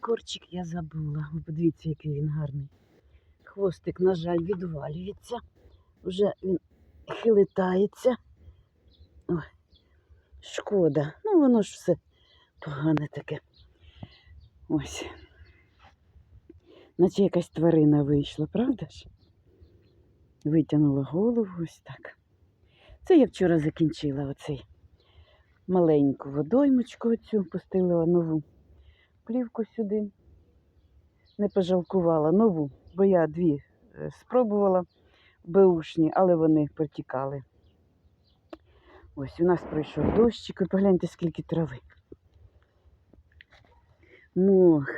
корчик я забула. Подивіться, який він гарний. Хвостик, на жаль, відвалюється. Вже він хилитається. Ой, шкода. Ну, воно ж все погане таке. Ось. Наче якась тварина вийшла, правда ж? Витягнула голову ось так. Це я вчора закінчила оцей маленьку водоймочку оцю, пустила нову плівку сюди. Не пожалкувала нову, бо я дві е, спробувала беушні, але вони протікали. Ось у нас пройшов дощик, і погляньте, скільки трави. Мох.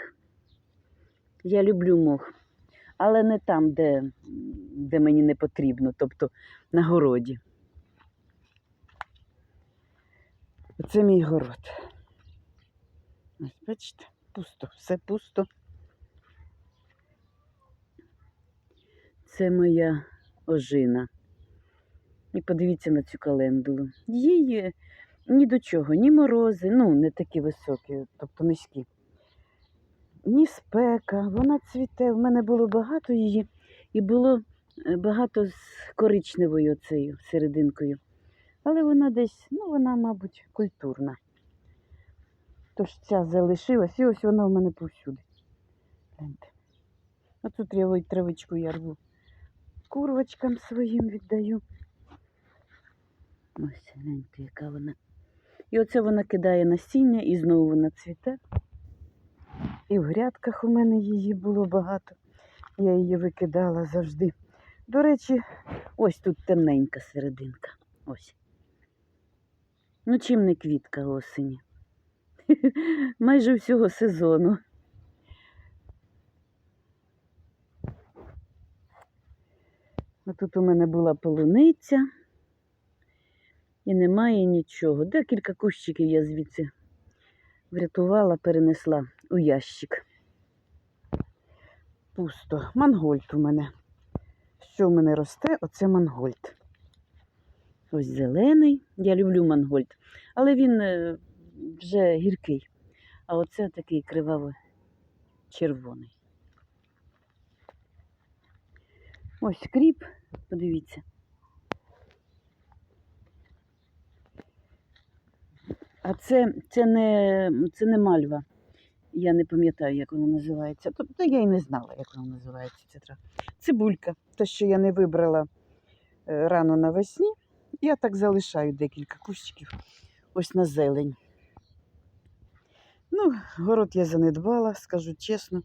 Я люблю мох, але не там, де, де мені не потрібно, тобто на городі. Оце мій город. Ось, бачите, пусто, все пусто. Це моя ожина. І подивіться на цю календулу. Її ні до чого, ні морози, ну, не такі високі, тобто низькі. Ні спека, вона цвіте. В мене було багато її, і було е, багато з коричневою оцею серединкою. Але вона десь, ну, вона, мабуть, культурна. Тож ця залишилась, і ось вона в мене повсюди. Гляньте. Я травичку я рву. Курвочкам своїм віддаю. Ось, гляньте, яка вона. І оце вона кидає насіння, і знову вона цвіте. І в грядках у мене її було багато. Я її викидала завжди. До речі, ось тут темненька серединка. Ось. Ну, чим не квітка осені? Майже всього сезону. Тут у мене була полуниця. І немає нічого. Декілька кущиків я звідси врятувала, перенесла у ящик. Пусто. Мангольд у мене. Що в мене росте? Оце мангольд. Ось зелений. Я люблю мангольд. Але він е, вже гіркий. А оце такий криваво-червоний. Ось кріп, подивіться. А це, це, не, це не мальва. Я не пам'ятаю, як вона називається. Тобто я й не знала, як вона називається. Ця трава. Цибулька. Те, що я не вибрала е, рано навесні, я так залишаю декілька кущиків ось на зелень. Ну, город я занедбала, скажу чесно.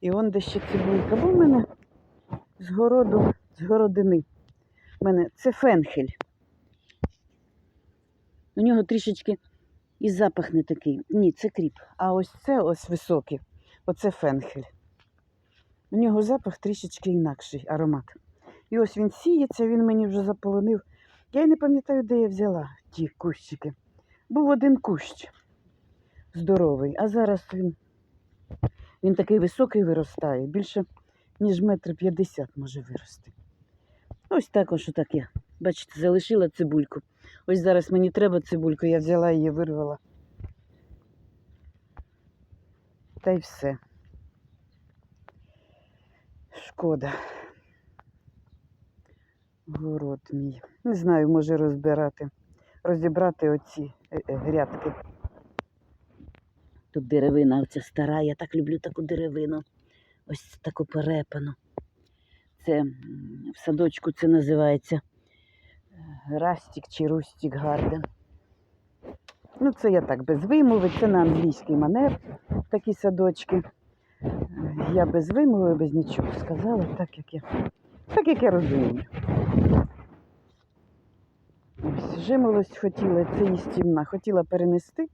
І он де ще цибулька. Бо в мене з городу, з городини. У мене це фенхель. У нього трішечки і запах не такий. Ні, це кріп. А ось це ось високий. Оце фенхель. У нього запах трішечки інакший аромат. І ось він сіється, він мені вже заполонив. Я й не пам'ятаю, де я взяла ті кущики. Був один кущ здоровий, а зараз він, він такий високий виростає, більше, ніж метр п'ятдесят може вирости. Ось також отак я. Бачите, залишила цибульку. Ось зараз мені треба цибульку, я взяла її, вирвала. Та й все. Шкода. Город мій. Не знаю, може розбирати, розібрати оці е, е, грядки. Тут деревина оця стара, я так люблю таку деревину. Ось таку перепану. Це в садочку це називається е, Растік чи Рустік Гарден. Ну, це я так без вимови, це на англійський манер такі садочки. Е, Я без вимови, без нічого сказала, так як я, так як я розумію. Ось, жимолость хотіла, це їстівна, хотіла перенести.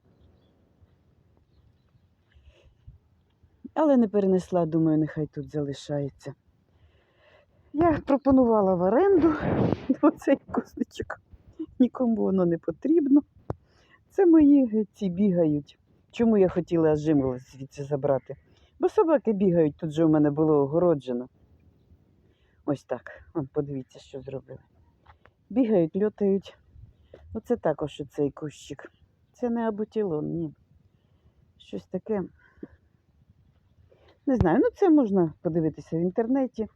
Але не перенесла, думаю, нехай тут залишається. Я пропонувала в оренду оцей кузничок. Нікому воно не потрібно. Це мої ці бігають. Чому я хотіла жимолость звідси забрати? Бо собаки бігають, тут же у мене було огороджено. Ось так. Вон, подивіться, що зробили. Бігають, льотають. Оце також оцей кущик. Це не абутілон, ні. Щось таке. Не знаю, ну це можна подивитися в інтернеті,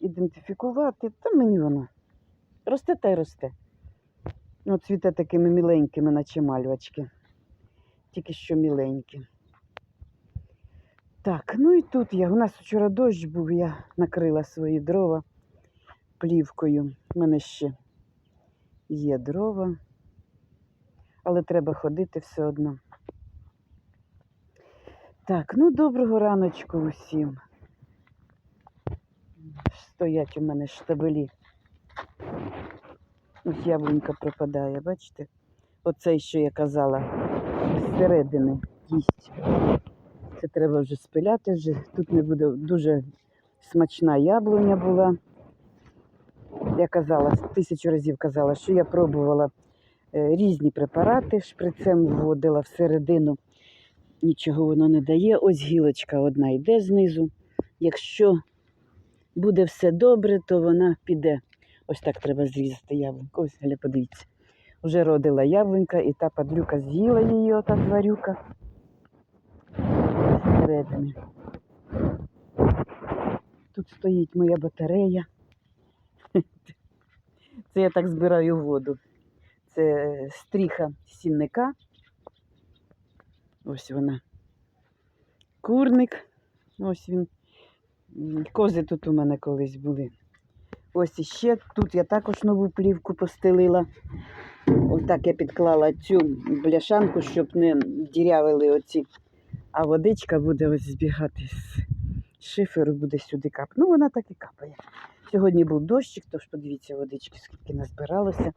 ідентифікувати. Та мені воно росте та й росте. От цвіте такими міленькими, наче мальвачки. Тільки що міленькі. Так, ну і тут я. У нас вчора дощ був, я накрила свої дрова плівкою. У мене ще є дрова, але треба ходити все одно. Так, ну доброго раночку усім. Стоять у мене штабелі. Ось яблунька пропадає, бачите? Оцей, що я казала, зсередини їсть. Це треба вже спиляти, вже тут не буде дуже смачна яблуня була. Я казала, тисячу разів казала, що я пробувала е, різні препарати, шприцем вводила всередину. Нічого воно не дає. Ось гілочка одна йде знизу. Якщо буде все добре, то вона піде. Ось так треба зрізати яблуньку. Ось, Галя, подивіться. Вже родила яблунька, і та падлюка з'їла її, ота тварюка. Всередині. Тут стоїть моя батарея. Це я так збираю воду. Це стріха сінника. Ось вона. Курник. Ось він. Кози тут у мене колись були. Ось іще тут я також нову плівку постелила. Ось так я підклала цю бляшанку, щоб не дірявили оці. А водичка буде ось збігати з шиферу, буде сюди капати. Ну, вона так і капає. Сьогодні був дощик, тож подивіться водички, скільки назбиралося.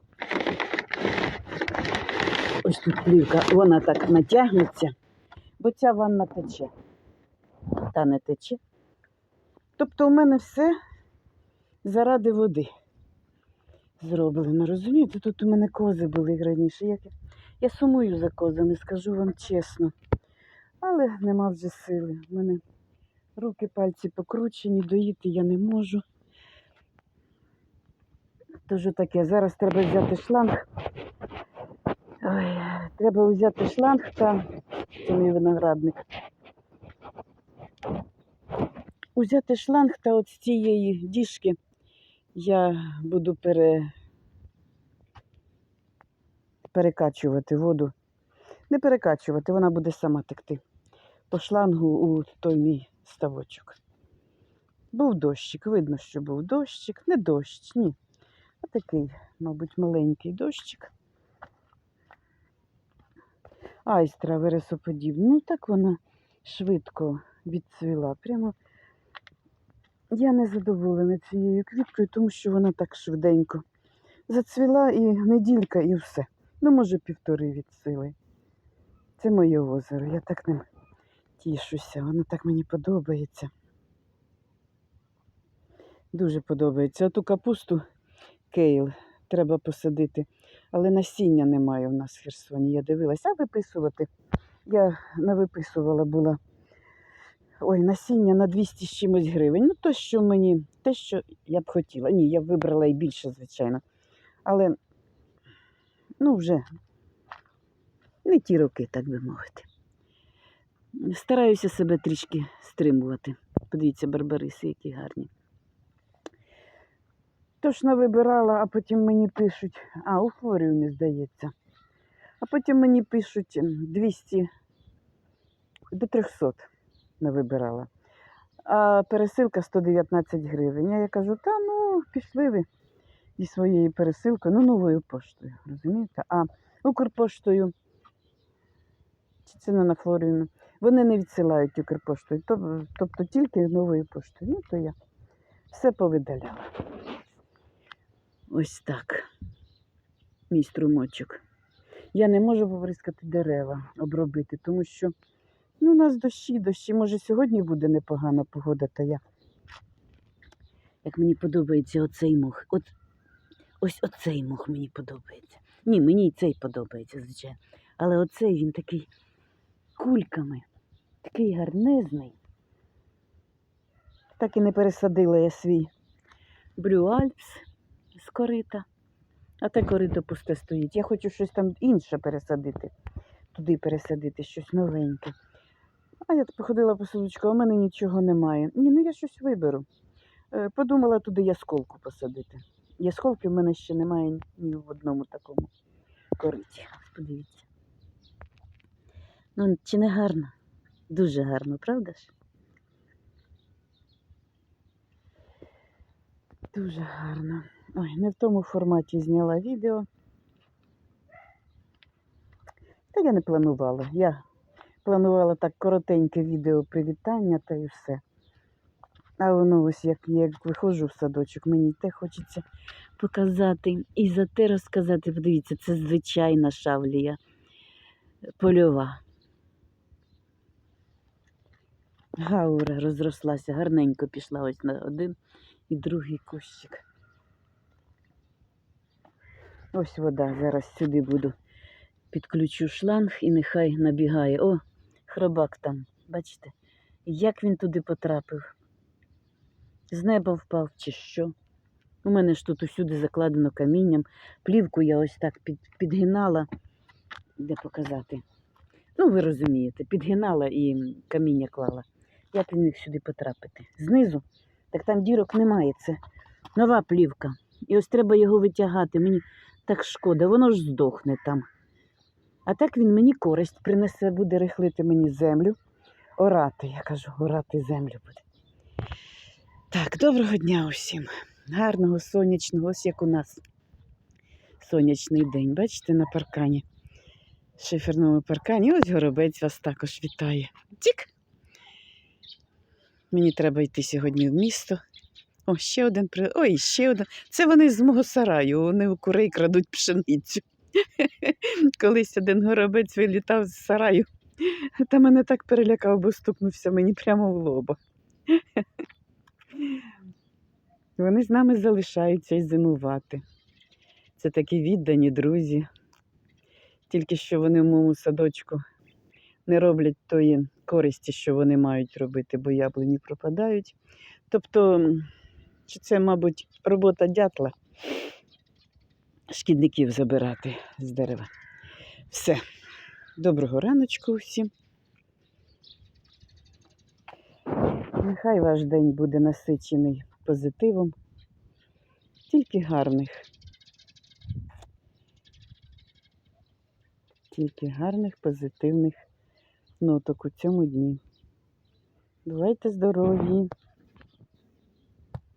Ось тут плівка, вона так натягнеться, бо ця ванна тече. Та не тече. Тобто у мене все заради води зроблено. Розумієте, тут у мене кози були раніше. Я, я сумую за козами, скажу вам чесно. Але нема вже сили. У мене руки, пальці покручені, доїти я не можу. Тож таке, зараз треба взяти шланг. Ой, треба взяти шланг та це мій виноградник. Узяти шланг та от з цієї діжки я буду пере... перекачувати воду. Не перекачувати, вона буде сама текти по шлангу у той мій ставочок. Був дощик, видно, що був дощик. Не дощ, ні. А такий, мабуть, маленький дощик. Айстра вересоподібна. Ну, так вона швидко відцвіла. Прямо я не задоволена цією квіткою, тому що вона так швиденько зацвіла і неділька, і все. Ну, може, півтори від сили. Це моє озеро. Я так ним тішуся. Воно так мені подобається. Дуже подобається. Оту капусту кейл треба посадити, але насіння немає у нас в Херсоні. Я дивилася, а виписувати. Я навиписувала була. Ой, насіння на 200 з чимось гривень. Ну, то, що мені, те, що я б хотіла. Ні, я б вибрала і більше, звичайно. Але, ну, вже не ті роки, так би мовити. Стараюся себе трішки стримувати. Подивіться, барбариси, які гарні. Тож навибирала, а потім мені пишуть, а у флоріумі, здається. А потім мені пишуть 200 до 300 навибирала. А пересилка 119 гривень. А я кажу, та ну, пішли ви зі своєю пересилкою, ну, новою поштою, розумієте? А Укрпоштою, чи це не на Флоріумі, вони не відсилають Укрпоштою, тобто тільки новою поштою. Ну, то я все повидаляла. Ось так. Мій струмочок. Я не можу побризкати дерева, обробити, тому що ну, у нас дощі, дощі. Може, сьогодні буде непогана погода, та я. Як мені подобається оцей мох. От, ось оцей мох мені подобається. Ні, мені і цей подобається, звичайно. Але оцей він такий кульками, такий гарнезний. Так і не пересадила я свій брюальпс з корита. А те корито пусте стоїть. Я хочу щось там інше пересадити. Туди пересадити, щось новеньке. А я походила по садочку, а в мене нічого немає. Ні, ну я щось виберу. Е, Подумала туди ясколку посадити. Ясколки в мене ще немає ні в одному такому кориті. Подивіться. Ну, чи не гарно? Дуже гарно, правда ж? Дуже гарно. Ой, не в тому форматі зняла відео. Та я не планувала. Я планувала так коротеньке відео привітання та і все. А воно ось як, як виходжу в садочок, мені те хочеться показати і за те розказати. Подивіться, це звичайна шавлія польова. Гаура розрослася, гарненько пішла ось на один і другий кущик. Ось вода. Зараз сюди буду. Підключу шланг і нехай набігає. О, хробак там, бачите? Як він туди потрапив? З неба впав чи що? У мене ж тут усюди закладено камінням. Плівку я ось так під, підгинала. Де показати? Ну, ви розумієте, підгинала і каміння клала. Як він міг сюди потрапити? Знизу? Так там дірок немає. Це нова плівка. І ось треба його витягати. Мені так шкода, воно ж здохне там. А так він мені користь принесе, буде рихлити мені землю. Орати, я кажу, орати землю буде. Так, доброго дня усім. Гарного сонячного, ось як у нас сонячний день. Бачите, на паркані. Шиферному паркані. Ось горобець вас також вітає. Тік! Мені треба йти сьогодні в місто. О, ще один при. Ой, ще один. Це вони з мого сараю. Вони у курей крадуть пшеницю. Колись один горобець вилітав з сараю, та мене так перелякав, бо стукнувся мені прямо в лоба. Вони з нами залишаються і зимувати. Це такі віддані друзі. Тільки що вони в моєму садочку не роблять тої користі, що вони мають робити, бо яблуні пропадають. Тобто, чи це, мабуть, робота дятла шкідників забирати з дерева. Все. Доброго раночку всім. Нехай ваш день буде насичений позитивом, тільки гарних. Тільки гарних, позитивних ноток у цьому дні. Бувайте здорові!